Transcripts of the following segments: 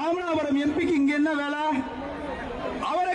ராமநாதபுரம் எம்பிக்கு இங்க என்ன வேலை? அவரை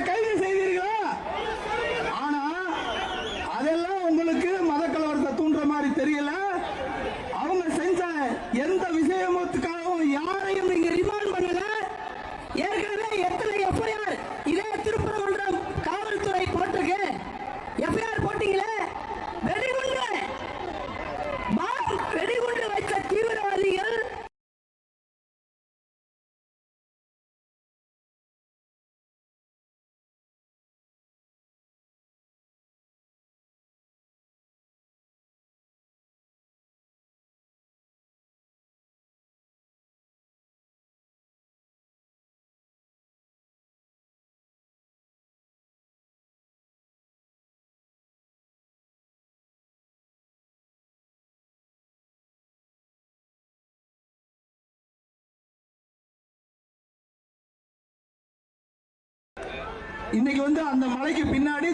இன்னைக்கு வந்து அந்த மலைக்கு பின்னாடி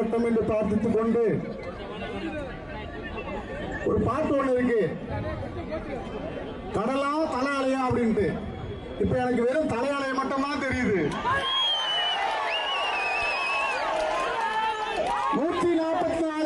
இருக்கட்டும் என்று பிரார்த்தித்துக் கொண்டு ஒரு பாட்டு ஒண்ணு இருக்கு. கடலா தலையாலையா அப்படின்ட்டு. இப்ப எனக்கு வெறும் தலையாலையை மட்டும்தான் தெரியுது. நூத்தி நாற்பத்தி நாலு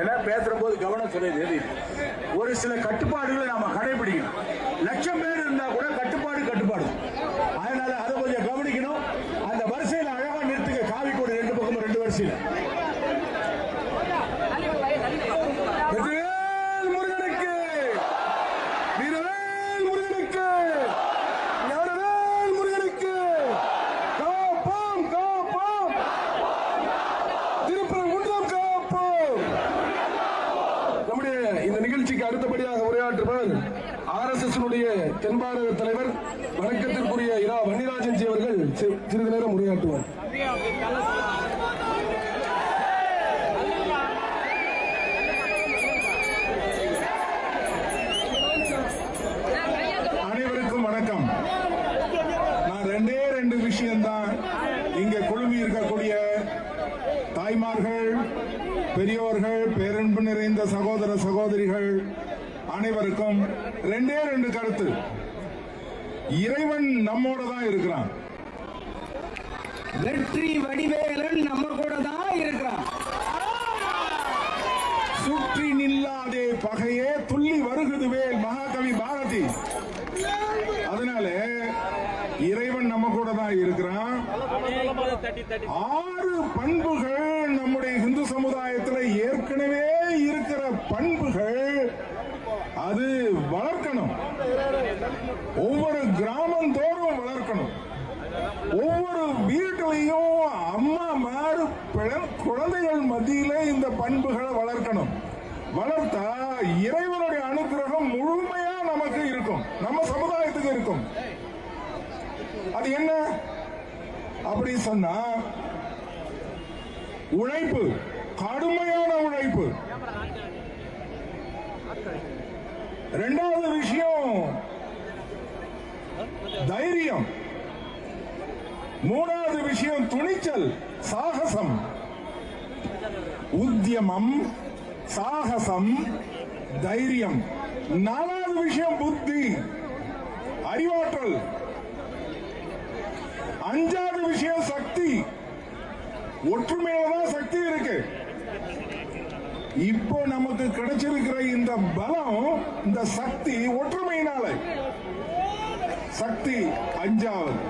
ஏன்னா பேசுற போது கவனம் சில ஒரு சில கட்டுப்பாடுகளை நாம கடைபிடிக்கணும். லட்சம் பேர் இருந்தா கூட தாய்மார்கள் பெரியோர்கள் பேரன்பு நிறைந்த சகோதர சகோதரிகள் அனைவருக்கும் ரெண்டே ரெண்டு கருத்து. இறைவன் நம்மோட தான் இருக்கிறான். வெற்றி வடிவேலன் நம்ம கூட தான் இருக்கிறான். சுற்றி நில்லாதே பகையே துள்ளி வருகுதுவேல் மகாகவி பாரதி. அதனால இறைவன் நம்ம கூட தான் இருக்கிறான். ஆறு பண்புகள் இந்து சமுதாயத்தில் ஏற்கனவே இருக்கிற பண்புகள் அது வளர்க்கணும். ஒவ்வொரு கிராமந்தோறும் வளர்க்கணும். ஒவ்வொரு வீட்டிலையும் அம்மா மாறு குழந்தைகள் மத்தியில இந்த பண்புகளை வளர்க்கணும். வளர்த்தா இறைவனுடைய அனுகிரகம் முழுமையா நமக்கு இருக்கும். நம்ம சமுதாயத்துக்கு இருக்கும். அது என்ன? அப்படி சொன்னா உழைப்பு. கடுமையான உழைப்பு. ரெண்டாவது விஷயம் தைரியம். மூணாவது விஷயம் துணிச்சல் சாகசம். உத்தியமம் சாகசம் தைரியம். நாலாவது விஷயம் புத்தி. அறிவாற்றல். அஞ்சாவது விஷயம் சக்தி. ஒற்றுமையில தான் சக்தி இருக்கு. இப்போ நமக்கு கிடைச்சிருக்கிற இந்த பலம் இந்த சக்தி ஒற்றுமையினால. சக்தி அஞ்சாவது.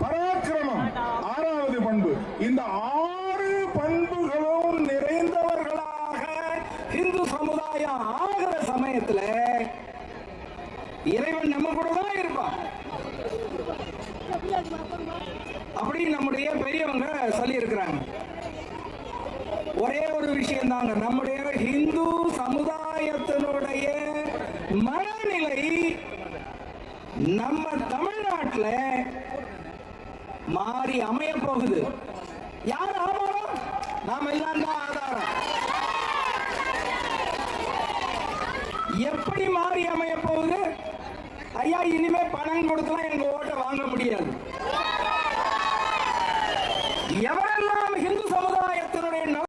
பராக்கிரமம் ஆறாவது பண்பு. இந்த ஆறு பண்புகளும் நிறைந்தவர்களாக இந்து சமுதாயம் ஆகிற சமயத்துல இறைவன் நம்ம கூட தான் இருப்பான். அப்படி நம்முடைய பெரியவங்க சொல்லி இருக்கிறாங்க ஒரே ஒரு விஷயம் தாங்க நம்முடைய இந்து சமுதாயத்தினுடைய மனநிலை நம்ம தமிழ்நாட்டில் மாறி அமைய போகுது. யார் ஆதாரம்? நாம எல்லாம் தான் ஆதாரம். எப்படி மாறி அமைய போகுது? ஐயா இனிமே பணம் கொடுக்கலாம் எங்க ஓட்டை வாங்க முடியாது எவரெல்லாம் இந்து சமுதாயத்தினுடைய நல-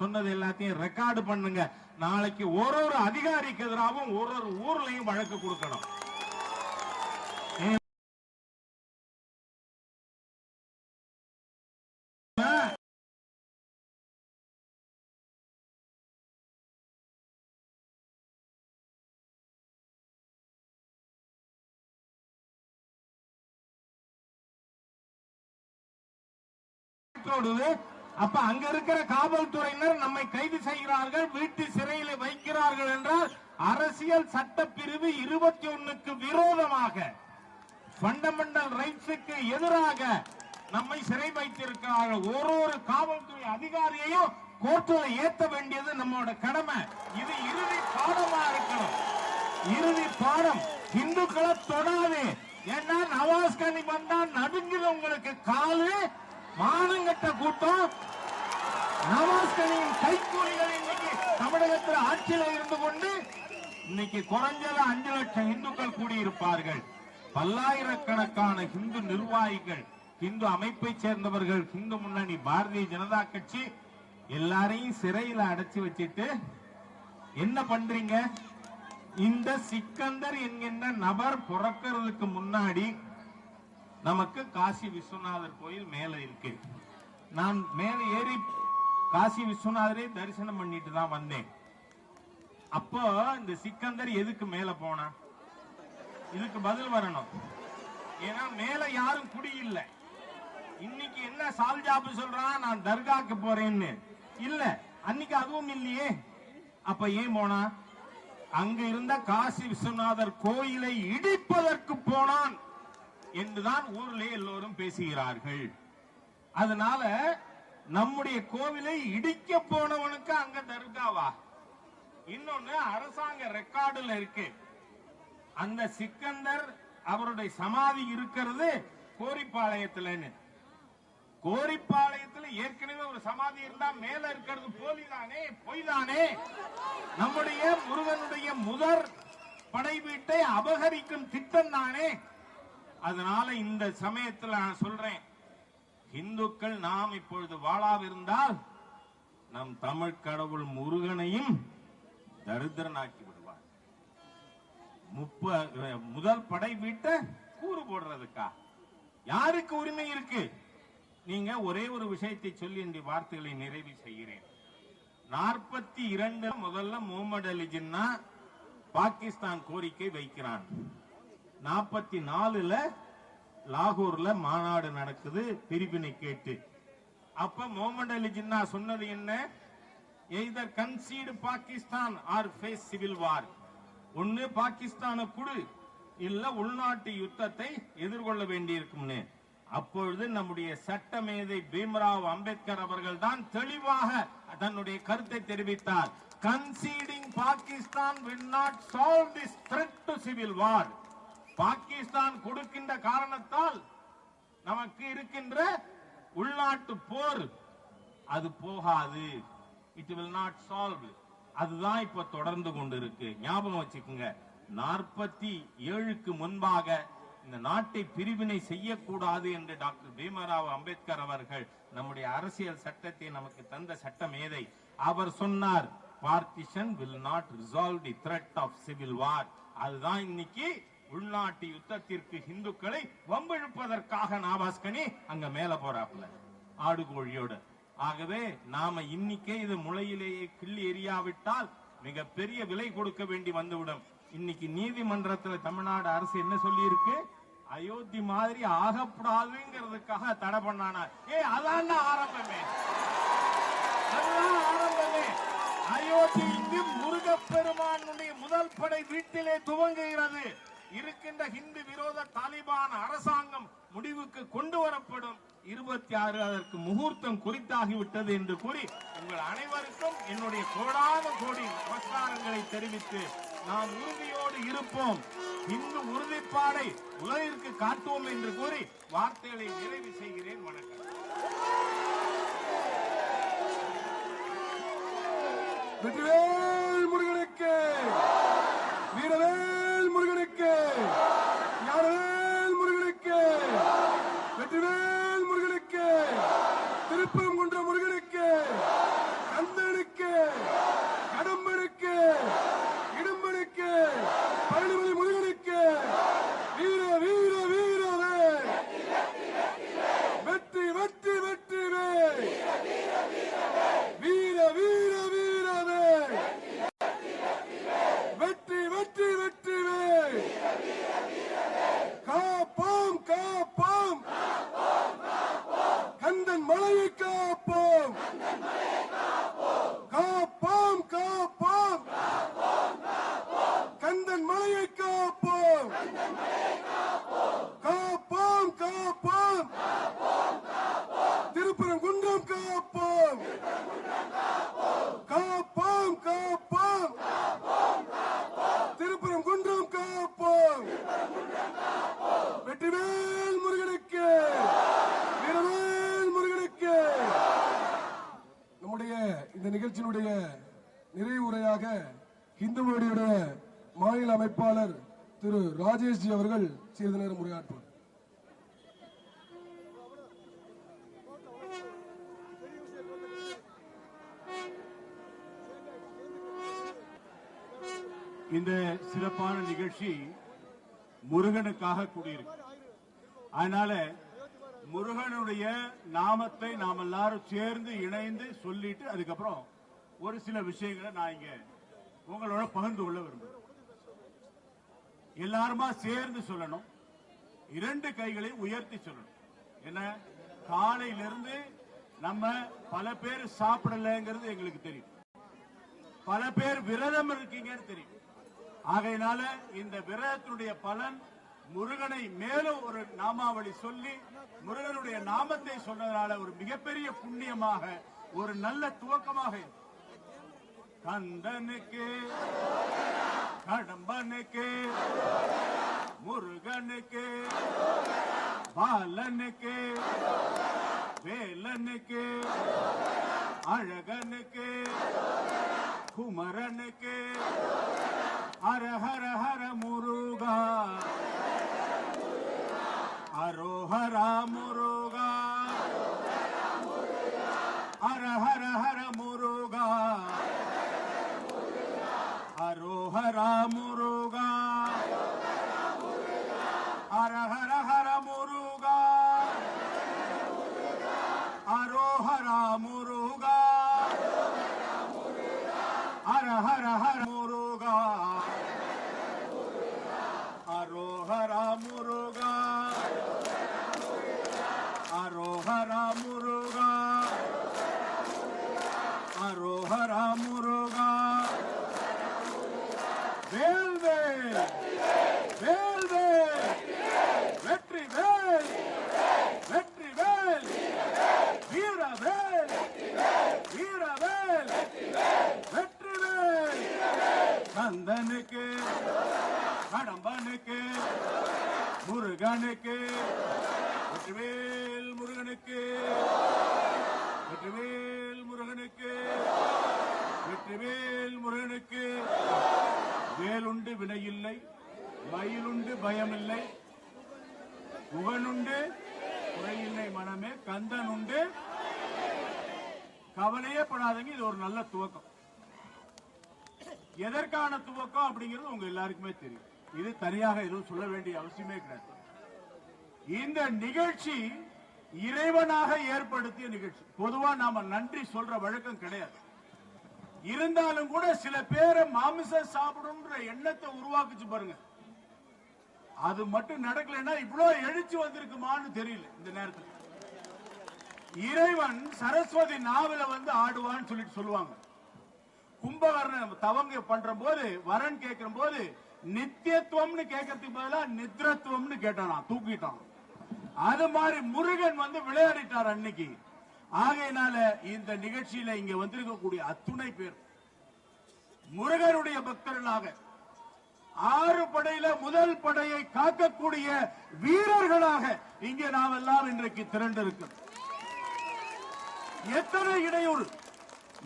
சொன்னது எல்லாத்தையும் ரெக்கார்டு பண்ணுங்க நாளைக்கு ஒரு ஒரு அதிகாரிக்கு எதிராகவும் ஒரு ஒரு ஊர்லயும் வழக்கு கொடுக்கணும் ஓடுது. அப்ப அங்க இருக்கிற காவல்துறையினர் நம்மை கைது செய்கிறார்கள் வீட்டு சிறையில வைக்கிறார்கள் என்றால் அரசியல் சட்ட பிரிவு இருபத்தி ஒண்ணுக்கு விரோதமாக பண்டமெண்டல் ரைட்ஸுக்கு எதிராக நம்மை சிறை வைத்திருக்கிறார்கள். ஒரு ஒரு காவல்துறை அதிகாரியையும் கோர்ட்டில் ஏத்த வேண்டியது நம்மளோட கடமை. இது இறுதி பாடமா இருக்கணும். இறுதி பாடம். இந்துக்களை தொடாது. ஏன்னா நவாஸ் கனி வந்தா நடுங்குது உங்களுக்கு காலு மானங்கட்ட கூட்டம். நவாஸ் கைக்கூலிகள் இன்னைக்கு தமிழகத்தில் ஆட்சியில் இருந்து கொண்டு இன்னைக்கு குறைஞ்சது அஞ்சு லட்சம் இந்துக்கள் கூடியிருப்பார்கள். பல்லாயிரக்கணக்கான இந்து நிர்வாகிகள் இந்து அமைப்பை சேர்ந்தவர்கள் இந்து முன்னணி பாரதிய ஜனதா கட்சி எல்லாரையும் சிறையில அடைச்சு வச்சிட்டு என்ன பண்றீங்க? இந்த சிக்கந்தர் என்கின்ற நபர் பிறக்கிறதுக்கு முன்னாடி நமக்கு காசி விஸ்வநாதர் கோயில் மேல இருக்கு. நான் மேல ஏறி காசி விஸ்வநாதரே தரிசனம் பண்ணிட்டு தான் வந்தேன். அப்போ இந்த சிக்கந்தர் எதுக்கு மேல போனா? இதுக்கு பதில் வரணும். ஏன்னா மேல யாரும் குடி இன்னைக்கு என்ன சால்ஜாபு சொல்றான் நான் தர்காக்கு போறேன்னு. இல்ல அன்னைக்கு அதுவும் இல்லையே. அப்ப ஏன் போனா? அங்க இருந்த காசி விஸ்வநாதர் கோயிலை இடிப்பதற்கு போனான். என்றுதான் ஊரிலே எல்லோரும் பேசுகிறார்கள். அதனால நம்முடைய கோவிலை இடிக்க போனவனுக்கு அங்க தர்காவா? இன்னொன்னு அரசாங்க ரெக்கார்டுல இருக்கு. அந்த சிக்கந்தர் அவருடைய சமாதி இருக்கிறது கோரிப்பாளையத்துலன்னு. கோரிப்பாளையத்துல ஏற்கனவே ஒரு சமாதி இருந்தா மேல இருக்கிறது போலிதானே? பொய்தானே? நம்முடைய முருகனுடைய முதற் படை வீட்டை அபகரிக்கும் திட்டம் தானே? அதனால இந்த சமயத்துல நான் சொல்றேன். இந்துக்கள் நாம் இப்பொழுது வாழாவிருந்தால் நம் தமிழ் கடவுள் முருகனையும் தரித்திரனாக்கி விடுவார். முப்ப முதல் படை வீட்டை கூறு போடுறதுக்கா? யாருக்கு உரிமை இருக்கு? நீங்க ஒரே ஒரு விஷயத்தை சொல்லி இந்த வார்த்தைகளை நிறைவு செய்கிறேன். நாற்பத்தி இரண்டு முதல்ல முகமது அலி ஜின்னா பாகிஸ்தான் கோரிக்கை வைக்கிறான். நாற்பத்தி நாலுல லாகூர்ல மாநாடு நடக்குது பிரிவினை கேட்டு. அப்ப மோமன் அலி ஜின்னா சொன்னது என்ன? Either concede Pakistan or face civil war. ஒன்னு பாகிஸ்தான குடு இல்ல உள்நாட்டு யுத்தத்தை எதிர்கொள்ள வேண்டியிருக்கும்னு. அப்பொழுது நம்முடைய சட்டமேதை பீம்ராவ் அம்பேத்கர் அவர்கள் தான் தெளிவாக தன்னுடைய கருத்தை தெரிவித்தார். Conceding Pakistan will not solve this threat to civil war Pakistan கொடுக்கின்ற காரணத்தால் நமக்கு இருக்கின்ற உள்நாட்டு போர் அது போகாது. இட் வில் நாட் சால்வ் அதுதான் இப்ப தொடர்ந்து கொண்டிருக்கு. ஞாபகம் வச்சுக்கோங்க. நாற்பத்தி ஏழுக்கு முன்பாக இந்த நாட்டை பிரிவினை செய்யக்கூடாது என்று டாக்டர் பீமராவ் அம்பேத்கர் அவர்கள் நம்முடைய அரசியல் சட்டத்தை நமக்கு தந்த சட்டம் ஏதை? அவர் சொன்னார் partition will not resolve the threat of civil war அதுதான் இன்னைக்கு உள்நாட்டு யுத்தத்திற்கு இந்துக்களை வம்பிழுப்பதற்காக நாபாஸ்கனி அங்க மேல போறாப்புல ஆடு கோழியோட ஆகவே நாம இன்னைக்கே இது முளையிலேயே கிள்ளி எரியாவிட்டால் மிக பெரிய விலை கொடுக்க வேண்டி வந்துவிடும். இன்னைக்கு நீதிமன்றத்துல தமிழ்நாடு அரசு என்ன சொல்லி இருக்கு அயோத்தி மாதிரி ஆகப்படாதுங்கிறதுக்காக தடை பண்ணானா. ஏ அதான் ஆரம்பமே. ஆரம்பமே. அயோத்தி இங்கு முருகப்பெருமானுடைய முதல் படை வீட்டிலே துவங்குகிறது. இருக்கின்ற ஹிந்து விரோத தாலிபான் அரசாங்கம் முடிவுக்கு கொண்டு வரப்படும் இருபத்தி ஆறு அதற்கு முகூர்த்தம் குறித்தாகிவிட்டது என்று கூறி உங்கள் அனைவருக்கும் என்னுடைய கோடான கோடி நமஸ்காரங்களை தெரிவித்து நாம் உறுதியோடு இருப்போம். இந்து உறுதிப்பாடை உலகிற்கு காட்டுவோம் என்று கூறி வார்த்தைகளை நிறைவு செய்கிறேன். வணக்கம். வெற்றிவேல் முருகனுக்கு வீரவேல் முருகனுக்கு ஞானவேல் முருகனுக்கு வெற்றிவேல் முருகனுக்கு திருப்பரங்குன்ற முருகனுக்கு கந்தனுக்கு கடம்பனுக்கு இடும்பனுக்கு பழனிமலை முருகனுக்கு வீர வீர வீரவே வெற்றி வெற்றி வெற்றிவே வீர வீர வீரவே வெற்றி வெற்றி வெற்றிவே காப்போம் காப்போம் கந்தன் மலையை காப்போம் காப்போம் காப்போம் கந்தன் மலையை காப்போம் காப்போம் காப்போம் திருப்பரங்குன்றம் காப்போம் காப்போம் காப்போம் திருப்பரங்குன்றம் காப்போம் வெற்றிவேல் முருகனுக்கு வீரவேல் முருகனுக்கு நம்முடைய இந்த நிகழ்ச்சியினுடைய நிறைவுரையாக இந்து மொழியுடைய மாநில அமைப்பாளர் திரு ராஜேஷ்ஜி அவர்கள் சிறிது நேரம் உரையாற்றுவார். இந்த சிறப்பான நிகழ்ச்சி முருகனுக்காக கூடியிருக்கு. அதனால முருகனுடைய நாமத்தை நாம் எல்லாரும் சேர்ந்து இணைந்து சொல்லிட்டு அதுக்கப்புறம் ஒரு சில விஷயங்களை நான் இங்க உங்களோட பகிர்ந்து கொள்ள விரும்புகிறேன். எல்லாருமா சேர்ந்து சொல்லணும். இரண்டு கைகளை உயர்த்தி சொல்லணும். என்ன? காலையிலிருந்து நம்ம பல பேர் சாப்பிடலைங்கிறது எங்களுக்கு தெரியும். பல பேர் விரதம் இருக்கீங்கன்னு தெரியும். ஆகையினால இந்த விரதத்தினுடைய பலன் முருகனை மேலும் ஒரு நாமாவளி சொல்லி முருகனுடைய நாமத்தை சொன்னதால ஒரு மிகப்பெரிய புண்ணியமாக ஒரு நல்ல துவக்கமாக இருக்கும். कंदन के कड़बन के, मुर्गन के, बालन के, बेलन के अड़गन के कुमरन के, हर हर हर मुर्गा हरो हरा मुर्गा ramu ro கடம்பனுக்கு முருகனுக்கு வெற்றிவேல் முருகனுக்கு வெற்றிவேல் முருகனுக்கு வெற்றிவேல் முருகனுக்கு. வேலுண்டு வினையில்லை மயிலுண்டு பயமில்லை புகனுண்டு குறையில்லை மனமே கந்தன் உண்டு கவலையே படாதீங்க இது ஒரு நல்ல துவக்கம். எதற்கான துவக்கம் அப்படிங்கிறது உங்க எல்லாருக்குமே தெரியும். இது தனியாக எதுவும் சொல்ல வேண்டிய அவசியமே கிடையாது. இந்த நிகழ்ச்சி இறைவனாக ஏற்படுத்திய நிகழ்ச்சி. பொதுவா நாம நன்றி சொல்ற வழக்கம் கிடையாது. இருந்தாலும் கூட சில பேரை மாமிசம் சாப்பிடும் எண்ணத்தை உருவாக்குச்சு பாருங்க. அது மட்டும் நடக்கலைன்னா இவ்வளவு எழுச்சி வந்திருக்குமான்னு தெரியல இந்த நேரத்தில். இறைவன் சரஸ்வதி நாவல வந்து ஆடுவான்னு சொல்லிட்டு சொல்லுவாங்க. கும்பகர்ண தவங்க பண்ற போது வரன் கேட்கிற போது நித்தியத்துவம்னு கேட்கறதுக்கு பதிலா நித்ரத்துவம்னு கேட்டானா தூக்கிட்டான். அது மாதிரி முருகன் வந்து விளையாடிட்டார் அன்னைக்கு. ஆகையினால இந்த நிகழ்ச்சியில இங்க வந்திருக்கக்கூடிய அத்துணை பேர். முருகனுடைய பக்தர்களாக ஆறு படையில முதல் படையை காக்கக்கூடிய வீரர்களாக இங்கே நாம் எல்லாம் இன்றைக்கு திரண்டிருக்கிறோம். எத்தனை இடையூறு?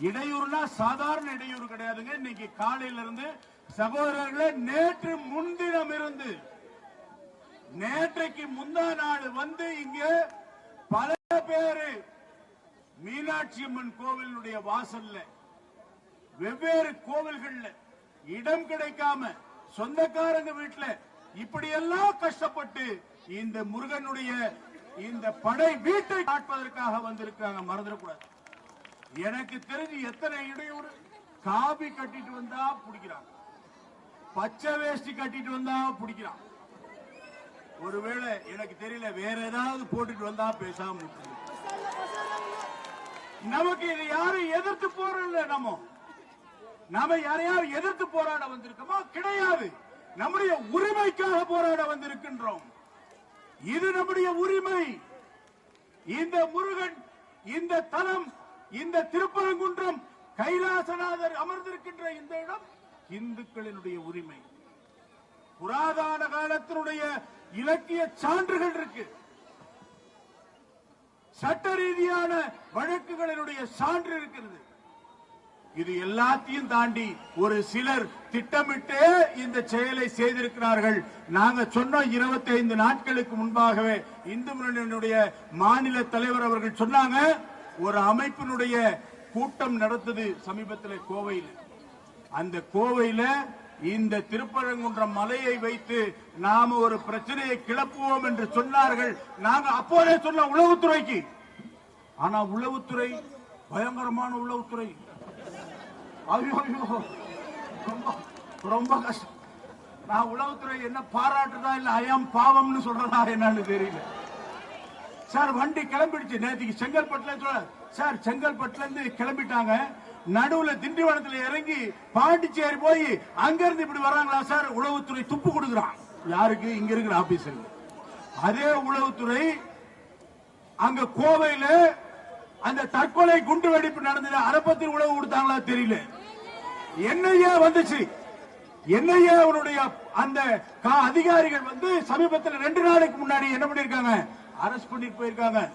இடையூறுனா சாதாரண இடையூறு கிடையாதுங்க. இன்னைக்கு காலையில இருந்து சகோதரர்களே நேற்று முன்தினம் இருந்து நேற்றைக்கு முந்தா நாள் வந்து இங்க பல பேரு மீனாட்சி அம்மன் கோவிலுடைய வாசல்ல வெவ்வேறு கோவில்கள்ல இடம் கிடைக்காம சொந்தக்காரங்க வீட்டுல இப்படியெல்லாம் கஷ்டப்பட்டு இந்த முருகனுடைய இந்த படை வீட்டை காட்பதற்காக வந்திருக்காங்க மறந்துடக்கூடாது. எனக்கு தெரிஞ்சு எத்தனை இடையூறு? காபி கட்டிட்டு வந்தா பிடிக்கிறாங்க. பச்சை வேஷ்டி கட்டிட்டு வந்தா பிடிக்கிறான். ஒருவேளை எனக்கு தெரியல வேற ஏதாவது போட்டுட்டு வந்தா பேசாம நமக்கு இதை யாரும் எதிர்த்து போறோம்ல நம்ம. நாம யாரையாவது எதிர்த்து போராட வந்திருக்கோமா கிடையாது. நம்முடைய உரிமைக்காக போராட வந்திருக்கின்றோம். இது நம்முடைய உரிமை. இந்த முருகன் இந்த தலம் இந்த திருப்பரங்குன்றம் கைலாசநாதர் அமர்ந்திருக்கின்ற இந்த இடம் இந்துக்களினுடைய உரிமை. புராதான காலத்தினுடைய இலக்கிய சான்றுகள் இருக்கு. சட்ட ரீதியான வழக்குகளினுடைய சான்று இருக்கிறது. இது எல்லாத்தையும் தாண்டி ஒரு சிலர் திட்டமிட்டே இந்த செயலை செய்திருக்கிறார்கள். நாங்க சொன்ன 25 நாட்களுக்கு முன்பாகவே இந்து முன்னணியினுடைய மாநில தலைவர் அவர்கள் சொன்னாங்க ஒரு அமைப்பினுடைய கூட்டம் நடந்தது சமீபத்தில் கோவையில். அந்த கோவையில இந்த திருப்பழங்குன்ற மலையை வைத்து நாம ஒரு பிரச்சனையை கிளப்புவோம் என்று சொன்னார்கள். நாங்க அப்போதே சொன்ன உளவுத்துறைக்கு. ஆனா உளவுத்துறை பயங்கரமான உளவுத்துறை. ஐயோ ரொம்ப ரொம்ப கஷ்டம். நான் உளவுத்துறை என்ன பாராட்டுதா இல்ல ஐயாம் பாவம்னு சொல்றதா என்னன்னு தெரியல. சார் வண்டி கிளம்பிடுச்சு. நேற்றுக்கு செங்கல்பட்டுல சொல்ல சார் செங்கல்பட்டுல இருந்து கிளம்பிட்டாங்க. நடுவுல திண்டிவனத்துல இறங்கி பாண்டிச்சேரி போய் அங்கிருந்து இப்படி வராங்களா சார்? உளவுத்துறை துப்பு கொடுக்குறான். யாருக்கு? இங்க இருக்கிற ஆபீசர் அதே உளவுத்துறை அங்க கோவையில அந்த தற்கொலை குண்டு வெடிப்பு நடந்தது. அரப்பத்தில் உழவு கொடுத்தாங்களா தெரியல. என்னையே வந்துச்சு? என்னையே அவருடைய அந்த கா- அதிகாரிகள் வந்து சமீபத்தில் ரெண்டு நாளைக்கு முன்னாடி என்ன பண்ணிருக்காங்க அரெஸ்ட் பண்ணிட்டு போயிருக்காங்க.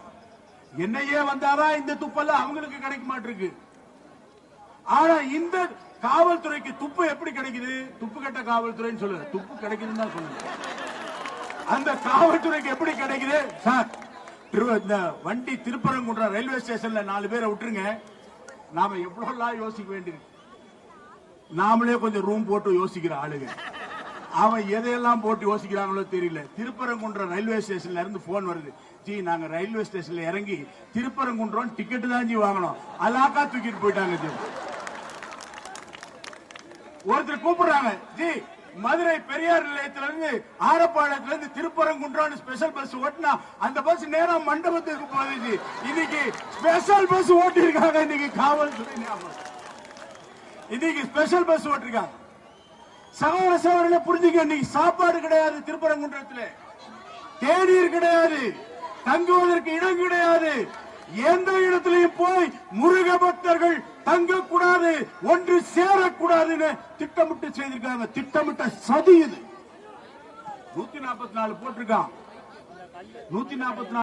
என்னையே வந்தாரா இந்த துப்பெல்லாம் அவங்களுக்கு கிடைக்க மாட்டிருக்கு. ஆனா இந்த காவல்துறைக்கு துப்பு எப்படி கிடைக்குது? துப்பு கட்ட காவல்துறைன்னு சொல்லுங்க. துப்பு கிடைக்குதுன்னு தான் சொல்லுங்க. அந்த காவல்துறைக்கு எப்படி கிடைக்குது? சார் இந்த வண்டி திருப்பரங்குன்றம் ரயில்வே ஸ்டேஷன்ல நாலு பேரை விட்டுருங்க. நாம எவ்வளவு யோசிக்க வேண்டியிருக்கு. நாமளே கொஞ்சம் ரூம் போட்டு யோசிக்கிற ஆளுங்க. அவன் எதையெல்லாம் போட்டு யோசிக்கிறாங்களோ தெரியல. திருப்பரங்குன்றம் ரயில்வே ஸ்டேஷன்ல இருந்து போன் வருது. ஜி நாங்க ரயில்வே ஸ்டேஷன்ல இறங்கி திருப்பரங்குன்றம் டிக்கெட் தான் ஜி வாங்கணும். அலாக்கா தூக்கிட்டு போயிட்டாங்க ஜி. ஒருத்தர் கூப்பிடுறாங்க ஜி மதுரை பெரியார் நிலையத்திலிருந்து ஆரப்பாளையத்துல இருந்து திருப்பரங்குன்றம் ஸ்பெஷல் பஸ் ஓட்டினா அந்த பஸ் நேரா மண்டபத்துக்கு போகுது இன்னைக்கு ஸ்பெஷல் பஸ் ஓட்டிருக்காங்க இன்னைக்கு காவல்துறை ஞாபகம். இன்னைக்கு ஸ்பெஷல் பஸ் ஓட்டிருக்காங்க. சகோதர சகோதரிகளை புரிஞ்சுக்க இன்னைக்கு சாப்பாடு கிடையாது திருப்பரங்குன்றத்துல. தேநீர் கிடையாது. தங்குவதற்கு இடம் கிடையாது. எந்த இடத்திலையும் போய் முருக பக்தர்கள் தங்கக்கூடாது ஒன்று சேரக்கூடாதுன்னு திட்டமிட்டு செய்திருக்காங்க. திட்டமிட்ட சதி இது. நூத்தி நாற்பத்தி நாலு போட்டிருக்கான். நூத்தி நாற்பத்தி